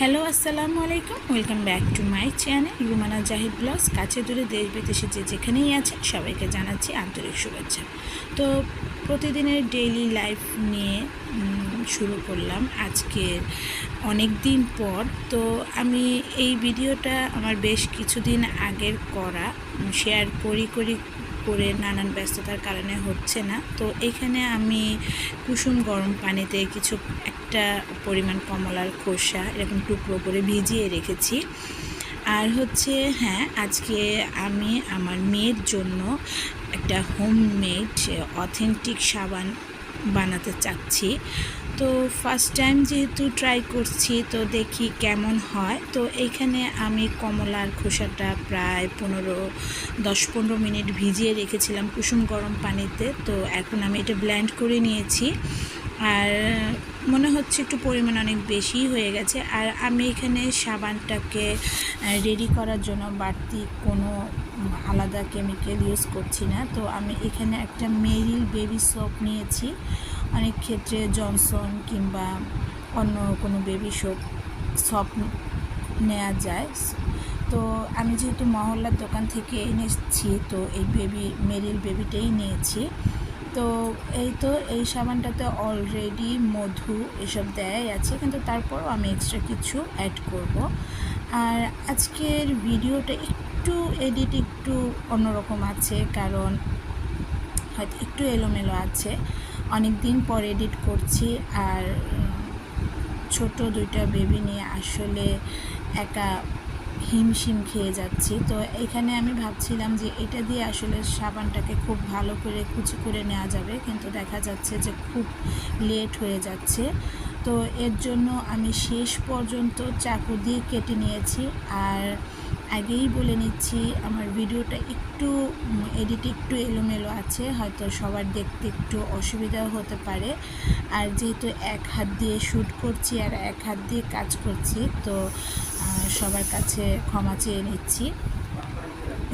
Hello, আসসালামু আলাইকুম। Welcome back to my channel Rumana Zahid blogs কাছে দূরে দেশ বিদেশে যে যেখানেই আছেন, সবাইকে জানাচ্ছি আন্তরিক শুভেচ্ছা। তো প্রতিদিনের ডেইলি লাইফ নিয়ে শুরু করলাম আজকের অনেক দিন পর। তো আমি এই ভিডিওটা আমার বেশ কিছুদিন আগের করা শেয়ার করি করি করে নানান ব্যস্ততার কারণে হচ্ছে না। তো এখানে আমি কুসুম গরম পানিতে কিছু একটা পরিমাণ কমলার খোসা এরকম টুকরো করে ভিজিয়ে রেখেছি। আর হচ্ছে হ্যাঁ আজকে আমি আমার মেয়ের জন্য একটা হোমমেড অথেন্টিক সাবান বানাতে চাচ্ছি। তো ফার্স্ট টাইম যেহেতু ট্রাই করছি, তো দেখি কেমন হয়। তো এইখানে আমি কমলার খোসাটা প্রায় পনেরো, দশ পনেরো মিনিট ভিজিয়ে রেখেছিলাম কুসুম গরম পানিতে। তো এখন আমি এটা ব্ল্যান্ড করে নিয়েছি। আর মনে হচ্ছে একটু পরিমাণ অনেক বেশি হয়ে গেছে। আর আমি এখানে সাবানটাকে রেডি করার জন্য বাড়তি কোনো আলাদা কেমিক্যাল ইউজ করছি না। তো আমি এখানে একটা মেরিল বেবি সোপ নিয়েছি। অনেক ক্ষেত্রে জনসন কিংবা অন্য কোনো বেবি সোপ সপ নেওয়া যায়। তো আমি যেহেতু মহল্লার দোকান থেকে এনেছি, তো এই বেবি মেরিল বেবিটাই নিয়েছি। তো এই তো এই সাবানটাতে অলরেডি মধু এসব দেয়াই আছে, কিন্তু তারপরও আমি এক্সট্রা কিছু অ্যাড করব। আর আজকের ভিডিওটা একটু এডিট একটু অন্যরকম আছে, কারণ হয়তো একটু এলোমেলো আছে। অনেক দিন পর এডিট করছি আর ছোট দুইটা বেবি নিয়ে আসলে একা হিমশিম খেয়ে যাচ্ছি। তো এখানে আমি ভাবছিলাম যে এটা দিয়ে আসলে সাবানটাকে খুব ভালো করে কুচি করে নেওয়া যাবে, কিন্তু দেখা যাচ্ছে যে খুব লেট হয়ে যাচ্ছে। তো এর জন্য আমি শেষ পর্যন্ত চাকু দিয়ে কেটে নিয়েছি আর আগেই বলে নিচ্ছি, আমার ভিডিওটা একটু এডিট একটু এলোমেলো আছে, হয়তো সবার দেখতে একটু অসুবিধাও হতে পারে। আর যেহেতু এক হাত দিয়ে শ্যুট করছি আর এক হাত দিয়ে কাজ করছি, তো সবার কাছে ক্ষমা চেয়ে নিচ্ছি।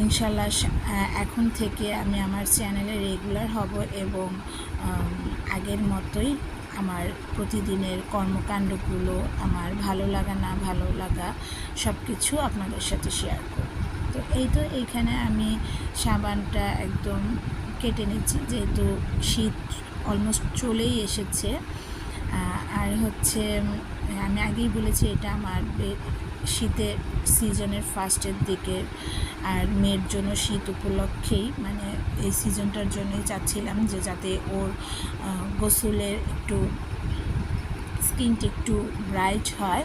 ইনশাল্লাহ এখন থেকে আমি আমার চ্যানেলে রেগুলার হব এবং আগের মতোই আমার প্রতিদিনের কর্মকাণ্ডগুলো, আমার ভালো লাগা, না ভালো লাগা সব কিছু আপনাদের সাথে শেয়ার করব। তো এই তো এইখানে আমি সাবানটা একদম কেটে নিচ্ছি, যেহেতু শীত অলমোস্ট চলেই এসেছে। আর হচ্ছে আমি আগেই বলেছি এটা আমার শীতের সিজনের ফার্স্টের দিকে আর মেয়ের জন্য শীত উপলক্ষেই মানে এই সিজনটার জন্যই চাচ্ছিলাম যে যাতে ওর গোসলের একটু স্কিনটা একটু ব্রাইট হয়।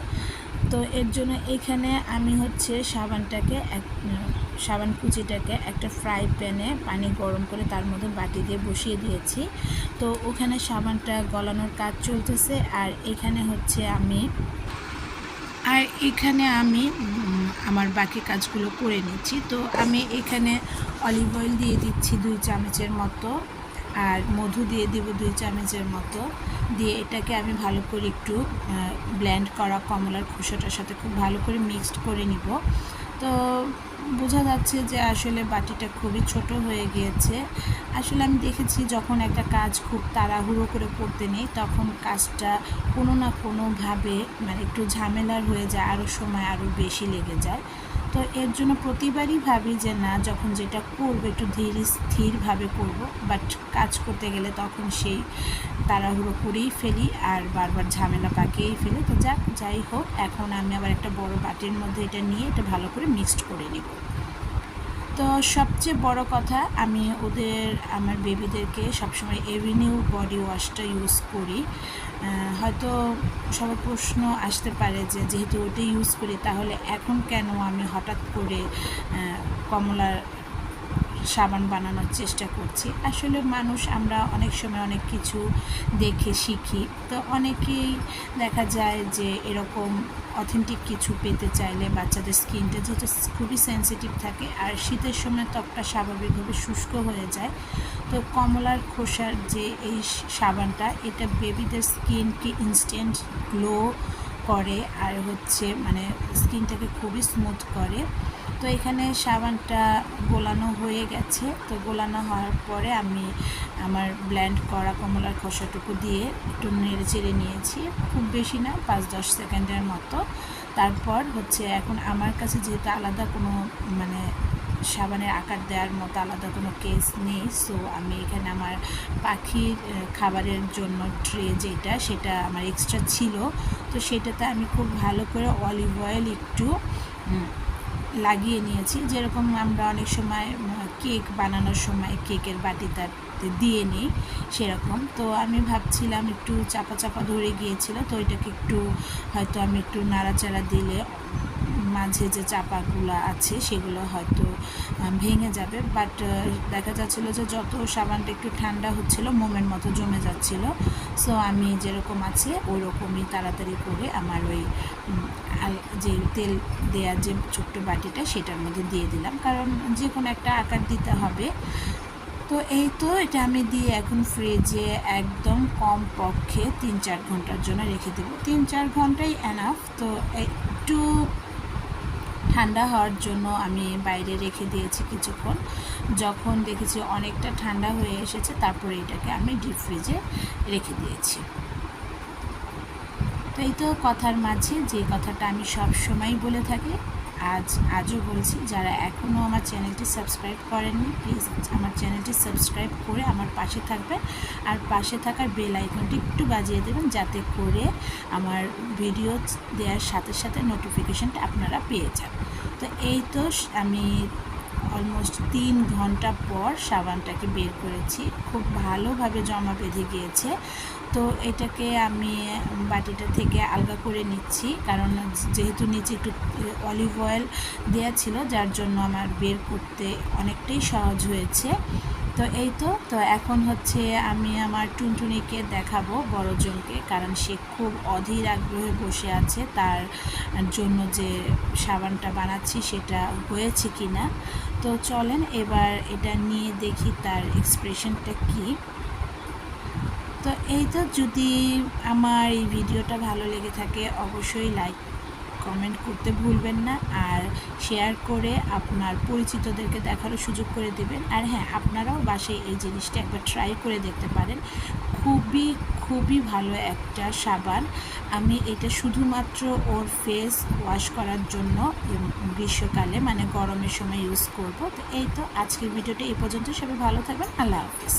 তো এর জন্য এখানে আমি হচ্ছে সাবানটাকে এক, সাবান কুচিটাকে একটা ফ্রাই প্যানে পানি গরম করে তার মধ্যে বাটি দিয়ে বসিয়ে দিয়েছি। তো ওখানে সাবানটা গলানোর কাজ চলতেছে আর এখানে হচ্ছে আমি আর এখানে আমি আমার বাকি কাজগুলো করে নিচ্ছি। তো আমি এখানে অলিভ অয়েল দিয়ে দিচ্ছি দুই চামচের মতো আর মধু দিয়ে দেবো দুই চামচের মতো। দিয়ে এটাকে আমি ভালো করে একটু ব্ল্যান্ড করা কমলার খোসাটার সাথে খুব ভালো করে মিক্সড করে নিব। তো বোঝা যাচ্ছে যে আসলে বাটিটা খুবই ছোট হয়ে গিয়েছে। আসলে আমি দেখেছি যখন একটা কাজ খুব তাড়াহুড়ো করে করতে নেই, তখন কাজটা কোনো না কোনোভাবে মানে একটু ঝামেলার হয়ে যায় আরও সময় আরও বেশি লেগে যায়। তো এর জন্য প্রতিবারই ভাবি যে না, যখন যেটা করব একটু ধীর স্থিরভাবে করব বাট কাজ করতে গেলে তখন সেই তাড়াহুড়ো করেই ফেলি আর বারবার ঝামেলা পাকিয়েই ফেলি। তো যাক, যাই হোক, এখন আমি আবার একটা বড় বাটির মধ্যে এটা নিয়ে এটা ভালো করে মিক্সড করে নিব। তো সবচেয়ে বড় কথা, আমি ওদের, আমার বেবিদেরকে সবসময় এভিনিউ বডি ওয়াশটা ইউজ করি। হয়তো সবার প্রশ্ন আসতে পারে যে যেহেতু ওটা ইউজ করি, তাহলে এখন কেন আমি হঠাৎ করে কমলার সাবান বানানোর চেষ্টা করছি? আসলে মানুষ, আমরা অনেক সময় অনেক কিছু দেখে শিখি। তো অনেকেই দেখা যায় যে এরকম অথেন্টিক কিছু পেতে চাইলে বাচ্চাদের স্কিনটা যেহেতু খুবই সেন্সিটিভ থাকে, আর শীতের সময় ত্বকটা স্বাভাবিকভাবে শুষ্ক হয়ে যায়। তো কমলার খোসার যে এই সাবানটা, এটা বেবিদের স্কিনকে ইনস্ট্যান্ট গ্লো করে, আর হচ্ছে মানে স্কিনটাকে খুবই স্মুথ করে। তো এখানে সাবানটা গোলানো হয়ে গেছে। তো গোলানো হওয়ার পরে আমি আমার ব্ল্যান্ড করা কমলার খোসাটুকু দিয়ে একটু নেড়ে চেড়ে নিয়েছি। খুব বেশি না পাঁচ দশ সেকেন্ডের মতো। তারপর হচ্ছে এখন আমার কাছে যেহেতু আলাদা কোনো মানে সাবানের আকার দেওয়ার মতো আলাদা কোনো কেস নেই সো আমি এখানে আমার পাখির খাবারের জন্য ট্রে যেটা, সেটা আমার এক্সট্রা ছিল। তো সেটাতে আমি খুব ভালো করে অলিভ অয়েল একটু লাগিয়ে নিয়েছি। যেরকম আমরা অনেক সময় কেক বানানোর সময় কেকের বাটিটা দিয়ে নিই, সেরকম। তো আমি ভাবছিলাম একটু চাপা চাপা ধরে গিয়েছিল, তো এটাকে একটু হয়তো আমি একটু নাড়াচাড়া দিলে মাঝে যে চাপাগুলো আছে, সেগুলো হয়তো ভেঙে যাবে। বাট দেখা যাচ্ছিল যে যত সাবানটা একটু ঠান্ডা হচ্ছিল, মোমের মতো জমে যাচ্ছিল। সো আমি যেরকম আছে ওই রকমই তাড়াতাড়ি করে আমার ওই যে তেল দেওয়ার যে ছোট্ট বাটিটা, সেটার মধ্যে দিয়ে দিলাম। কারণ যে কোনো একটা আকার দিতে হবে। তো এই তো, এটা আমি দিয়ে এখন ফ্রিজে একদম কম পক্ষে তিন চার ঘণ্টার জন্য রেখে দেবো। তিন চার ঘন্টাই এনাফ তো একটু ঠান্ডা হওয়ার জন্য আমি বাইরে রেখে দিয়েছি কিছুক্ষণ। যখন দেখেছি অনেকটা ঠান্ডা হয়ে এসেছে, তারপরে এটাকে আমি ডিপ ফ্রিজে রেখে দিয়েছি। তো এই তো কথার মাঝে, যে কথাটা আমি সব সময় বলে থাকি আজ, আজও বলছি, যারা এখনও আমার চ্যানেলটি সাবস্ক্রাইব করেননি প্লিজ আমার চ্যানেলটি সাবস্ক্রাইব করে আমার পাশে থাকবেন। আর পাশে থাকার বেল আইকনটি একটু বাজিয়ে দেবেন, যাতে করে আমার ভিডিও দেওয়ার সাথে সাথে নোটিফিকেশনটা আপনারা পেয়ে যান। তো এই তো আমি অলমোস্ট তিন ঘণ্টা পর সাবানটাকে বের করেছি। খুব ভালোভাবে জমা বেঁধে গিয়েছে। তো এটাকে আমি বাটিটা থেকে আলগা করে নিচ্ছি। কারণ যেহেতু নিচে একটু অলিভ অয়েল দেওয়া ছিল, যার জন্য আমার বের করতে অনেকটাই সহজ হয়েছে। তো এই তো তো এখন হচ্ছে আমি আমার টুনটুনিকে দেখাবো বড়জনকে, কারণ সে খুব অধীর আগ্রহে বসে আছে, তার জন্য যে সাবানটা বানাচ্ছি সেটা হয়েছে কি না তো চলেন এবার এটা নিয়ে দেখি তার এক্সপ্রেশনটা কী। তো এই তো, যদি আমার এই ভিডিওটা ভালো লেগে থাকে, অবশ্যই লাইক কমেন্ট করতে ভুলবেন না আর শেয়ার করে আপনার পরিচিতদেরকে দেখারও সুযোগ করে দেবেন। আর হ্যাঁ আপনারাও বাসায় এই জিনিসটা একবার ট্রাই করে দেখতে পারেন। খুবই খুবই ভালো একটা সাবান। আমি এটা শুধুমাত্র ওর ফেস ওয়াশ করার জন্য গ্রীষ্মকালে মানে গরমের সময় ইউজ করব। তো এই তো আজকের ভিডিওটা এই পর্যন্ত। সবাই ভালো থাকবেন। আল্লাহ হাফিজ।